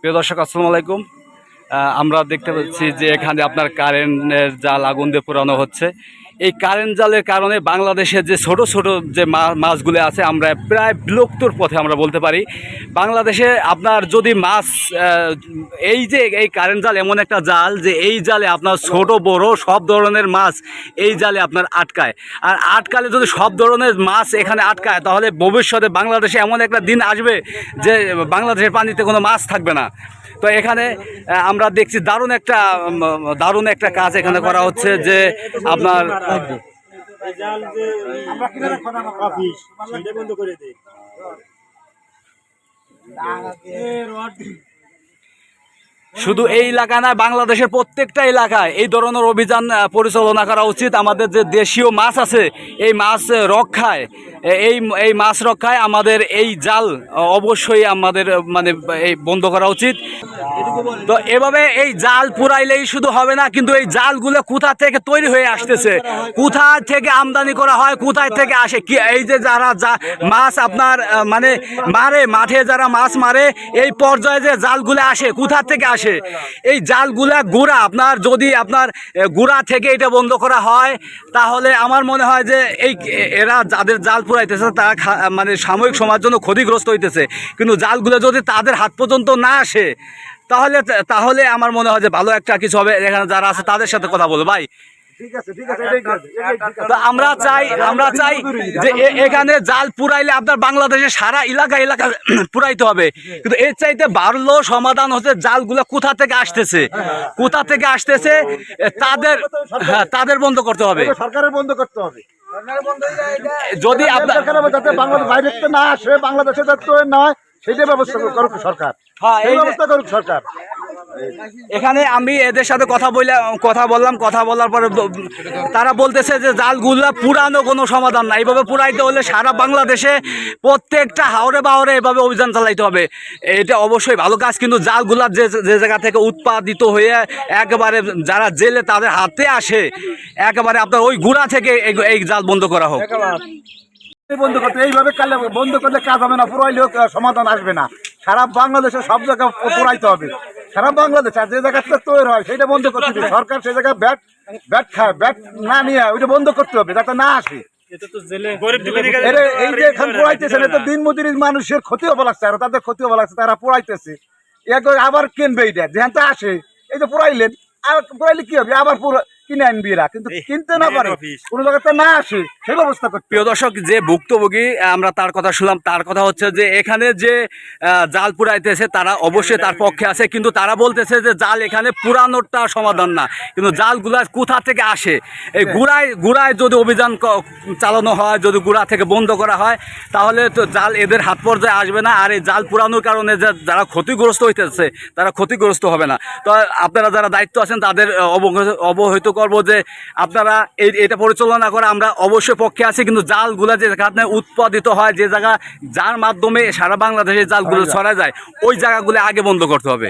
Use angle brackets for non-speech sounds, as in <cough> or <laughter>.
প্রিয় দর্শক, আসসালামু আলাইকুম। আমরা দেখতে পাচ্ছি যে এখানে আপনার কারেন্টের জাল আগুন দিয়ে পোড়ানো হচ্ছে এই কারেন্ট জালের কারণে বাংলাদেশের যে ছোট ছোট যে মাছগুলো আছে, আমরা প্রায় বিলুপ্তর পথে আমরা বলতে পারি। বাংলাদেশে আপনার যদি মাছ এই যে এই কারেন্ট জাল এমন একটা জাল যে এই জালে আপনার ছোট, বড় সব ধরনের মাছ এই জালে আপনার আটকায়। আর আটকালে যদি সব ধরনের মাছ এখানে আটকায়, তাহলে ভবিষ্যতে বাংলাদেশে এমন একটা দিন আসবে যে বাংলাদেশের পানিতে কোনো মাছ থাকবে না। তো এখানে আমরা দেখছি দারুণ একটা দারুণ একটা কাজ এখানে করা হচ্ছে যে আপনার আমরা কিনে রাখব না অফিস সেটা বন্ধ করে দে। শুধু এই এলাকা না বাংলাদেশের প্রত্যেকটা এলাকায় এই ধরনের অভিযান পরিচালনা করা উচিত। আমাদের যে দেশীয় মাছ আছে এই মাছ রক্ষায় এই এই মাছ রক্ষায় আমাদের এই জাল অবশ্যই আমাদের মানে এই বন্ধ করা উচিত। তো এভাবে এই জাল পুরাইলেই শুধু হবে না, কিন্তু এই জালগুলো কোথা থেকে তৈরি হয়ে আসতেছে? কোথা থেকে আমদানি করা হয়, কোথায় থেকে আসে? কি, এই যে যারা যা মাছ আপনার মানে মারে, মাঠে যারা মাছ মারে, এই পর্যায়ে যে জালগুলো আসে, কোথা থেকে আসে? এই জালগুলা গুড়া, আপনার যদি আপনার গুড়া থেকে এটা বন্ধ করা হয়, তাহলে আমার মনে হয় যে এই এরা যাদের জাল পুরাইতেছে তারা মানে সাময়িক সময়ের জন্য ক্ষতিগ্রস্ত হইতেছে। কিন্তু জালগুলো যদি তাদের হাত পর্যন্ত না আসে, তাহলে তাহলে আমার মনে হয় যে ভালো একটা কিছু হবে। এখানে যারা আছে তাদের সাথে কথা বলব। ভাই তো আমরা চাই আমরা চাই যে এখানে জাল পুরাইলে আপনার বাংলাদেশে সারা এলাকা এলাকা <clears throat> পুরাইতে হবে। কিন্তু এর চাইতে ভালো সমাধান হচ্ছে জালগুলো কোথা থেকে আসতেছে। কোথা থেকে আসতেছে তাদের হ্যাঁ তাদের বন্ধ করতে হবে। সরকারের বন্ধ করতে হবে। যদি আপনার যাতে বাংলাদেশ বাইরে না আসে বাংলাদেশে যাতে না হয় ব্যবস্থা করুক সরকার। হ্যাঁ, এই এই ব্যবস্থা করুক সরকার। এখানে আমি এদের সাথে কথা বলে কথা বললাম, কথা বলার পরে তারা বলতেছে যে জালগুলা পুরানো কোনো সমাধান না। এইভাবে পুরাইতে হলে সারা বাংলাদেশে প্রত্যেকটা হাওড়ে বাহরে এভাবে অভিযান চালাইতে হবে। এটা অবশ্যই ভালো কাজ, কিন্তু জালগুলা যে যে জায়গা থেকে উৎপাদিত হয়ে একেবারে যারা জেলে তাদের হাতে আসে, একেবারে আপনার ওই গুড়া থেকে এই- জাল বন্ধ করা হোক। বন্ধ করতে, এইভাবে বন্ধ করলে কাজ হবে না, পুরাইলেও সমাধান আসবে না। সারা বাংলাদেশে সব জায়গায় পুরাইতে হবে। সারা বাংলাদেশ আর যে জায়গাটা তৈরি হয় সেটা বন্ধ করতে হবে। সরকার সেই জায়গায় ব্যাট ব্যাট খায় ব্যাট না নিয়ে ওইটা বন্ধ করতে হবে যাতে না আসে। এই যে এখন পোড়াইতেছে না তো দিন মজুরির মানুষের ক্ষতি হব লাগছে আর তাদের ক্ষতি হব লাগছে তারা পোড়াইতেছে। আবার কিনবে এইটা যেহেতু তো আসে এই যে পোড়াইলেন আর পোড়াইলে কি হবে? আবার পুরো কিনে আনবি এরা কিন্তু কিনতে না পারে কোনো জায়গাতে না আসে সেই ব্যবস্থা করতে প্রিয় দর্শক যে ভুক্তভোগী আমরা তার কথা শুনলাম তার কথা হচ্ছে যে এখানে যে জাল পুরাইতেছে তারা অবশ্যই তার পক্ষে আছে কিন্তু তারা বলতেছে যে জাল এখানে পুরানোরটা সমাধান না কিন্তু জালগুলা কোথা থেকে আসে? এই গুড়ায় গুড়ায় যদি অভিযান চালানো হয় যদি গুড়া থেকে বন্ধ করা হয় তাহলে তো জাল এদের হাত পর্যায়ে আসবে না আর এই জাল পুরানোর কারণে যে যারা ক্ষতিগ্রস্ত হইতেছে তারা ক্ষতিগ্রস্ত হবে না। তো আপনারা যারা দায়িত্ব আছেন তাদের অবহিত করব যে আপনারা এই এটা পরিচালনা করে আমরা অবশ্যই পক্ষে আছি কিন্তু জালগুলা যে কারণে উৎপাদিত হয় যে জায়গা যার মাধ্যমে সারা বাংলাদেশে জালগুলো ছড়া যায় ওই জায়গাগুলো আগে বন্ধ করতে হবে।